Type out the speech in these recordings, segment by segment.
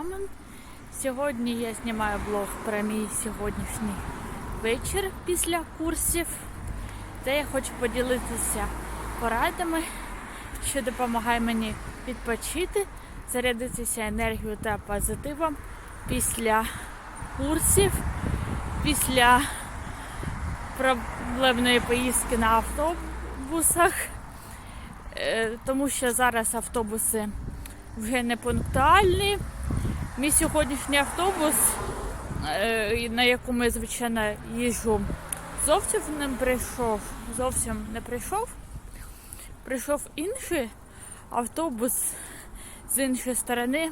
Рамен. Сьогодні я знімаю блог про мій сьогоднішній вечір після курсів. Де я хочу поділитися порадами, що допомагає мені відпочити, зарядитися енергією та позитивом після курсів, після проблемної поїздки на автобусах, Е, тому що зараз автобуси вже не пунктуальні. Мій сьогоднішній автобус, е, на якому я звичайно їжджу, зовсім не прийшов. Зовсім не прийшов. Прийшов інший автобус з іншої сторони.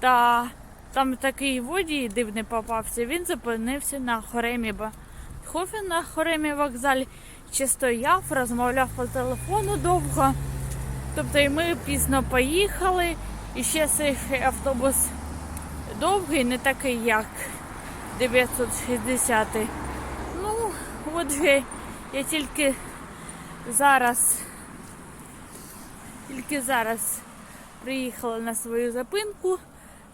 Та там такий водій дивний попався. Він зупинився на хоремі, бо Хофі на хоремі вокзалі чи стояв, розмовляв по телефону довго. Тобто і ми пізно поїхали, і ще цей автобус довгий, не такий, як 960. Ну, отже, я тільки зараз, тільки зараз приїхала на свою зупинку.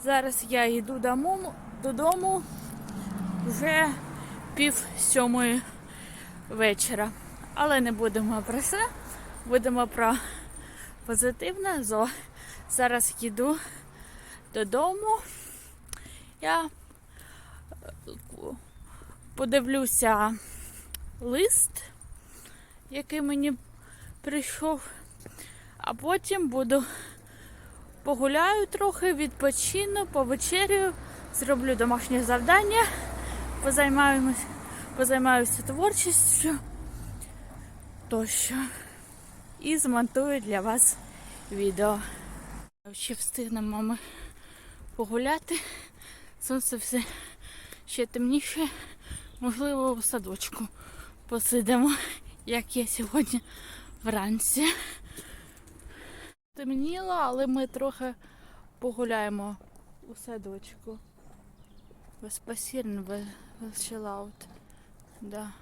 Зараз я йду дому, додому вже пів сьомої вечора. Але не будемо про це, будемо про позитивне зо. Зараз їду додому. Я е, подивлюся лист, який мені прийшов, а потім буду погуляю трохи, відпочину, повечерю, зроблю домашнє завдання, позаймаюся, позаймаюся творчістю тощо. І змонтую для вас відео. Ще встигнемо ми погуляти. Сонце все ще темніше. Можливо, у садочку посидимо, як я сьогодні вранці. Темніло, але ми трохи погуляємо у садочку. Безпасірно, без чилаут. Да.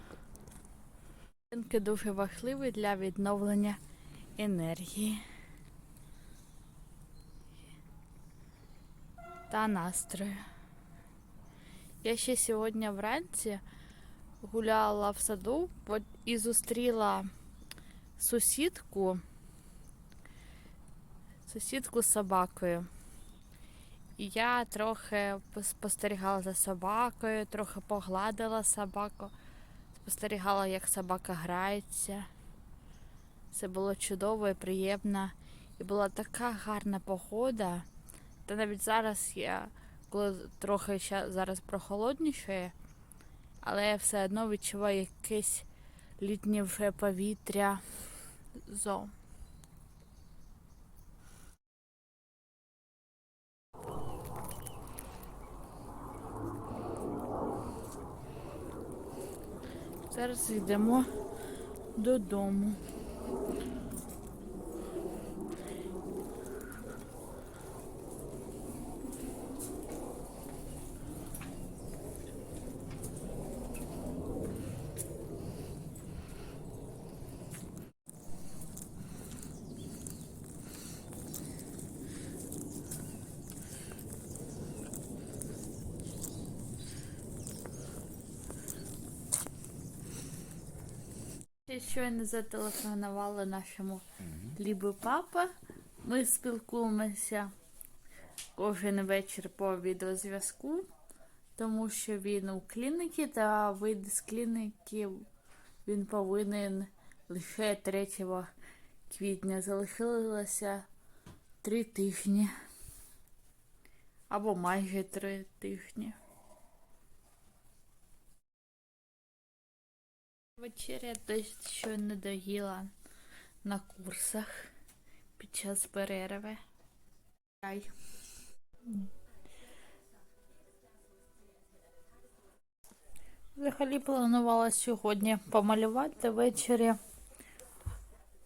Дуже важливі для відновлення енергії та настрою. Я ще сьогодні вранці гуляла в саду і зустріла сусідку, сусідку з собакою. І я трохи спостерігала за собакою, трохи погладила собаку, спостерігала, як собака грається. Це було чудово і приємно. І була така гарна погода. Та навіть зараз я, коли трохи ще зараз прохолодніше, але я все одно відчуваю якесь літнє вже повітря зо. Зараз йдемо додому. Щойно зателефонувала нашому лібу папа. Ми спілкуємося кожен вечір по відеозв'язку, тому що він у клініці та вийде з клініки він повинен лише 3 квітня. Залишилося три тижні. Або майже три тижні. Вечеря десь що не доїла на курсах під час перерви. Чай. Взагалі планувала сьогодні помалювати ввечері,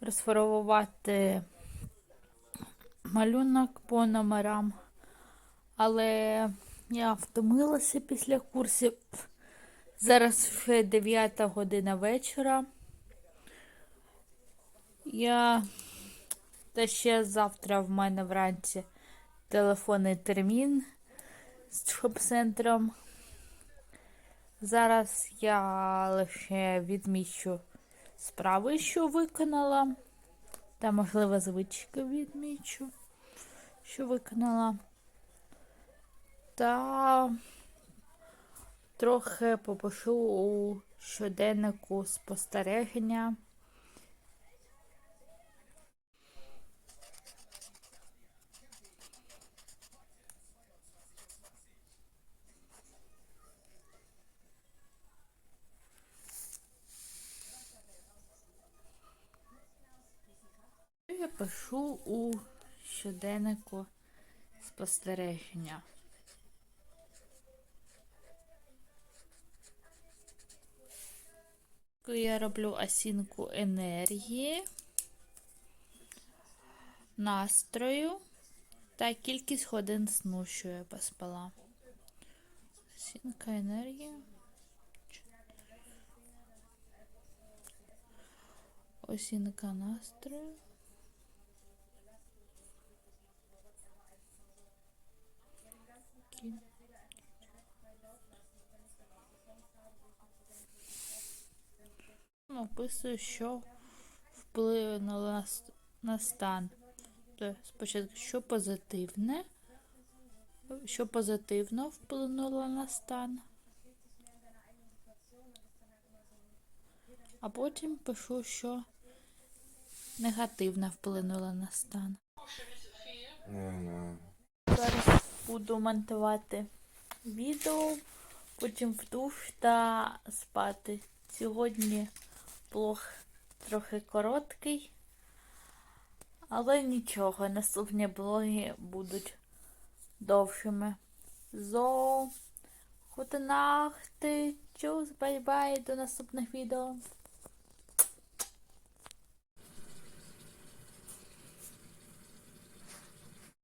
розфарбувати малюнок по номерам, але я втомилася після курсів. Зараз вже 9 година вечора. Я та ще завтра в мене вранці телефонний термін з шоп-центром. Зараз я лише відмічу справи, що виконала. Та, можливо, звички відмічу, що виконала. Та трохи попишу у щоденнику спостереження. Я пишу у щоденнику спостереження. Я роблю оцінку енергії, настрою та кількість годин сну, що я поспала. Оцінка енергії. Оцінка настрою. Кі- Описую, що вплинуло на, на стан. Тобто спочатку, що позитивне, що позитивно вплинуло на стан. А потім пишу, що негативно вплинуло на стан. Зараз буду монтувати відео, потім в душ та спати. Сьогодні блог трохи короткий, але нічого, наступні блоги будуть довшими. Зо, гутенахти, чус, бай-бай, до наступних відео.